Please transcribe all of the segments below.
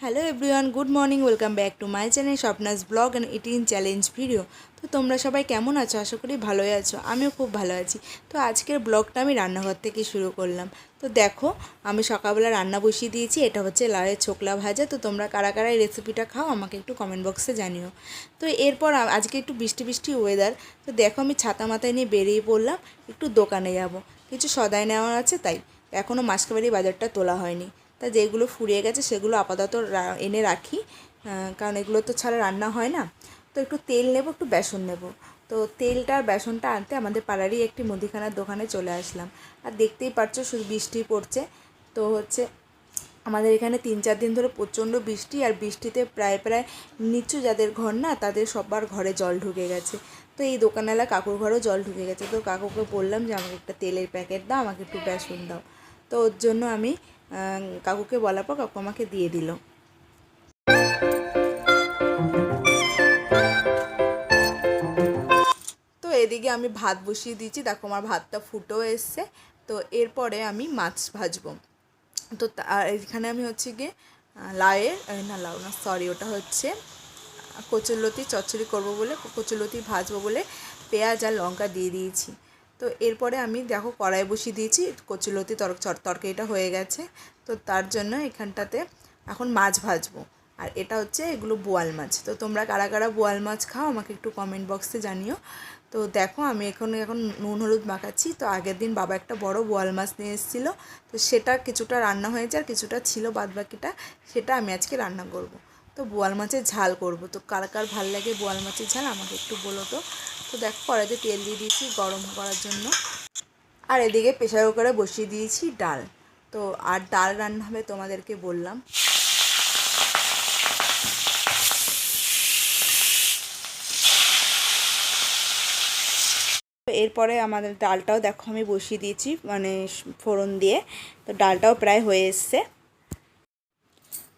Hello everyone good morning welcome back to my channel Swapna's vlog and eating challenge video তো তোমরা সবাই কেমন আছো? আশা করি ভালোই আছো, আমিও খুব ভালো আছি। তো আজকের ব্লগটা আমি রান্নাঘর থেকে শুরু করলাম। তো দেখো, আমি সকালবেলা রান্না বসিয়ে দিয়েছি, এটা হচ্ছে লাউয়ের ছোকলা ভাজা। তো তোমরা কারা কারা এই রেসিপিটা খাও আমাকে একটু কমেন্ট বক্সে জানিও। তো এরপর আজকে একটু বৃষ্টি বৃষ্টি ওয়েদার তো দেখো আমি ছাতা মাথায় নিয়ে বেরিয়ে পড়লাম, একটু দোকানে যাব। কিছু সদাই নেওয়ার আছে তাই এখনও মাসকাবাড়ি বাজারটা তোলা হয়নি। তা যেগুলো ফুরিয়ে গেছে সেগুলো আপাতত এনে রাখি। কারণ এগুলো তো ছাড়া রান্না হয় না। তো একটু তেল নেব, একটু বেসন নেব। তো তেলটা আর বেসনটা আনতে আমাদের পাড়ারই একটি মুদিখানার দোকানে চলে আসলাম। আর দেখতেই পারছ শুধু বৃষ্টি পড়ছে। তো হচ্ছে আমাদের এখানে তিন চার দিন ধরে প্রচণ্ড বৃষ্টি, আর বৃষ্টিতে প্রায় প্রায় নিচু যাদের ঘর না, তাদের সবার ঘরে জল ঢুকে গেছে। তো এই দোকানওয়ালা কাকুর ঘরেও জল ঢুকে গেছে। তো কাকুকে বললাম যে, আমাকে একটা তেলের প্যাকেট দাও, আমাকে একটু বেসন দাও। তো ওর জন্য আমি কাকুকে বলার পর কাকু আমাকে দিয়ে দিল। তো এদিকে আমি ভাত বসিয়ে দিয়েছি। দেখো আমার ভাতটা ফুটেও এসছে। তো এরপরে আমি মাছ ভাজবো। তো এখানে আমি হচ্ছে গিয়ে লাউয়ের না লাউ না সরি ওটা হচ্ছে কচুরলতি চচ্চড়ি করব বলে, কচুরলতি ভাজবো বলে পেঁয়াজ আর লঙ্কা দিয়ে দিয়েছি। তো এরপরে আমি দেখো কড়াই বসিয়ে দিয়েছি কচুলতি তর, চর- তরকারিটা হয়ে গেছে। তো তার জন্য এখানটাতে এখন মাছ ভাজবো। আর এটা হচ্ছে এগুলো বোয়াল মাছ। তো তোমরা কারা কারা বোয়াল মাছ খাও আমাকে একটু কমেন্ট বক্সে জানিও। তো দেখো আমি এখন এখন নুন হলুদ মাখাচ্ছি। তো আগের দিন বাবা একটা বড় বোয়াল মাছ নিয়ে এসেছিল। তো সেটা কিছুটা রান্না হয়েছে আর কিছুটা ছিল বাদ বাকিটা সেটা আমি আজকে রান্না করব। তো বোয়াল মাছের ঝাল করব। তো কার কার ভালো লাগে বোয়াল মাছের ঝাল আমাকে একটু বলো তো। তো দেখো, কড়াইতে তেল দিয়ে দিয়েছি গরম করার জন্য। আর এদিকে প্রেশার কুকারে বসিয়ে দিয়েছি ডাল। তো আর ডাল রান্না হবে তোমাদেরকে বললাম। এরপরে আমাদের ডালটাও দেখো, আমি বসিয়ে দিয়েছি মানে ফোড়ন দিয়ে। তো ডালটাও প্রায় হয়ে এসছে।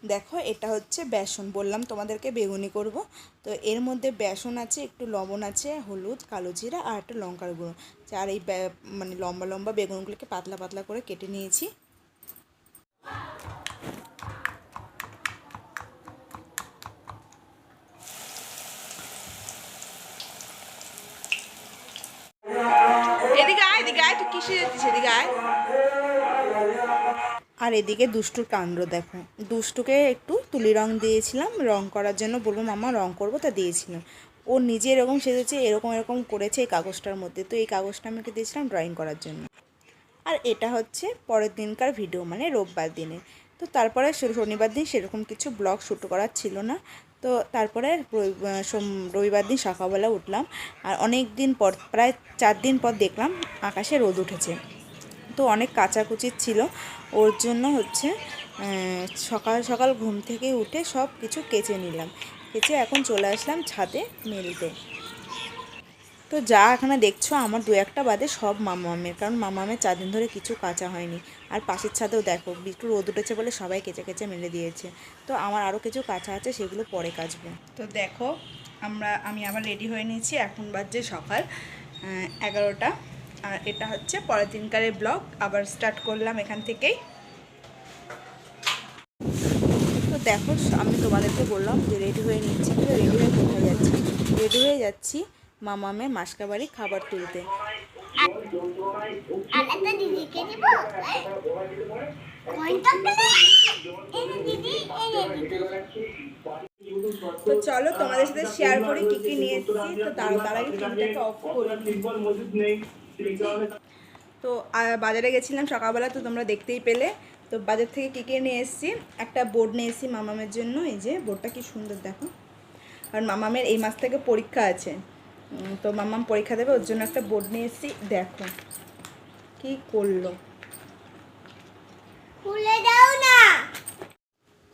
দেখো, এটা হচ্ছে বেসন। বললাম তোমাদেরকে বেগুনি করব। তো এর মধ্যে বেসন আছে, একটু লবণ আছে, হলুদ, কালো জিরা আর একটা লঙ্কার গুঁড়ো। আর এই মানে লম্বা লম্বা বেগুনগুলোকে পাতলা পাতলা করে কেটে নিয়েছি। এদিকে আয় এদিকে আয়, তুই কিসে যাচ্ছিস? এদিকে আয়। আর এদিকে দুষ্টুর কাণ্ড দেখো। দুষ্টুকে একটু তুলি রং দিয়েছিলাম, রং করার জন্য বলব, মামা, রং করব তা দিয়েছিলাম। ও নিজে এরকম সেজেছে, এরকম এরকম করেছে এই কাগজটার মধ্যে। তো এই কাগজটা আমি ওকে দিয়েছিলাম ড্রয়িং করার জন্য। আর এটা হচ্ছে পরের দিনকার ভিডিও মানে রোববার দিনে তো তারপরে শনিবার দিন সেরকম কিছু ব্লগ শ্যুট করার ছিল না। তো তারপরে রবিবার দিন সকালবেলা উঠলাম। আর অনেক দিন পর, প্রায় চার দিন পর দেখলাম আকাশে রোদ উঠেছে। তো অনেক কাচাকুচি ছিল। ওর জন্য হচ্ছে সকাল সকাল ঘুম থেকে উঠে সব কিছু কেচে নিলাম। কেচে এখন চলে আসলাম ছাদে মেলতে। তো যা এখানে দেখছ, আমার দু একটা বাদে সব মামামের, কারণ মামামের চার দিন ধরে কিছু কাঁচা হয়নি। আর পাশের ছাদেও দেখো, একটু রোদ উঠেছে বলে সবাই কেচে কেচে মেলে দিয়েছে। তো আমার আরও কিছু কাঁচা আছে, সেগুলো পরে কাচবো। তো দেখো, আমরা, আমি আবার রেডি হয়ে নিয়েছি, এখন বাজছে সকাল এগারোটা। আর এটা হচ্ছে পরের দিনকারের ব্লগ। আবার স্টার্ট করলাম এখান থেকেই। তো দেখো, আমি তোমাদেরকে বললাম যে রেডি হয়ে নিচ্ছি তো রেডি হয়ে কোথায় যাচ্ছি? রেডি হয়ে যাচ্ছি মামামের মাসকাবাড়ি খাবার তুলতে। দিদিকে তো চলো তোমাদের সাথে শেয়ার করি কি কি নিয়ে এসেছি তো তার তার আগে টিভিটাকে অফ করে তো বাজারে গেছিলাম সকালবেলা, তো তোমরা দেখতেই পেলে। তো বাজার থেকে কী কী নিয়ে এসেছি? একটা বোর্ড নিয়ে এসেছি মামামের জন্য, এই যে বোর্ডটা কি সুন্দর, দেখো। আর মামামের এই মাস থেকে পরীক্ষা আছে। তো মামাম পরীক্ষা দেবে, ওর জন্য একটা বোর্ড নিয়ে এসেছি। দেখো, কি করল।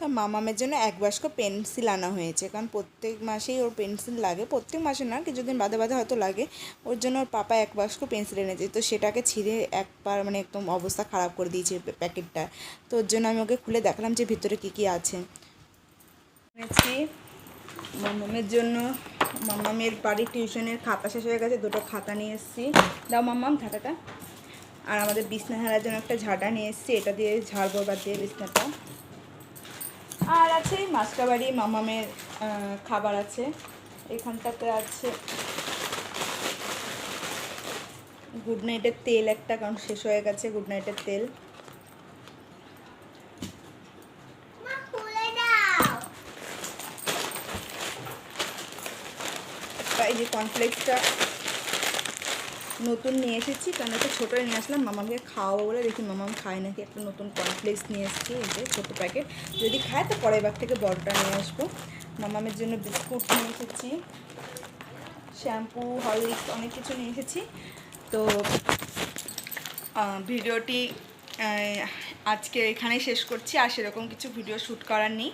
তো মামামের জন্য এক বাস্ক পেন্সিল আনা হয়েছে। কারণ প্রত্যেক মাসেই ওর পেন্সিল লাগে। প্রত্যেক মাসে না, কিছুদিন বাদে বাদে হয়তো লাগে। ওর জন্য ওর পাপা এক বাস্ক পেন্সিল এনেছে তো সেটাকে ছিঁড়ে একবার মানে একদম অবস্থা খারাপ করে দিয়েছে প্যাকেটটা। তো ওর জন্য আমি ওকে খুলে দেখালাম যে ভিতরে কী কী আছে। মামামের জন্য মামামের বাড়ির টিউশনের খাতা শেষ হয়ে গেছে। দুটো খাতা নিয়ে এসেছি। দাও মামাম খাতাটা। আর আমাদের বিছনা হারার জন্য একটা ঝাঁটা নিয়ে এসেছি। এটা দিয়ে ঝাড়বো বা দিয়ে বিছনাটা। আর আছে মাসকাবাড়ি মামামের খাবার আছে। এখানটাতে আছে গুড নাইটের তেল একটা কারণ শেষ হয়ে গেছে গুড নাইটের তেল। এই যে কর্নফ্লেক্সটা নতুন নিয়ে এসেছি, কারণ একটা ছোটোই নিয়ে আসলাম, মামাকে খাওয়াবো বলে দেখি মামাম খায় নাকি, একটা নতুন কর্নফ্লেক্স নিয়ে এসেছি, এই ছোটো প্যাকেট যদি খায় তো পরের বার থেকে বড়টা নিয়ে আসব। মামামের জন্য বিস্কুট নিয়ে এসেছি শ্যাম্পু হরলিক্স অনেক কিছু নিয়ে এসেছি। তো ভিডিওটি আজকে এখানেই শেষ করছি আর সেরকম কিছু ভিডিও শ্যুট করার নেই।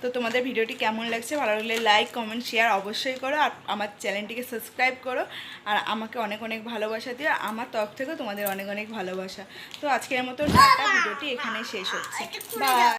তো তোমাদের ভিডিওটি কেমন লাগছে ভালো লাগলে লাইক কমেন্ট শেয়ার অবশ্যই করো আর আমার চ্যানেলটিকে সাবস্ক্রাইব করো আর আমাকে অনেক অনেক ভালোবাসা দিও আমার তরফ থেকেও তোমাদের অনেক অনেক ভালোবাসা। তো আজকের মতো টাটা ভিডিওটি এখানেই শেষ হচ্ছে। বাই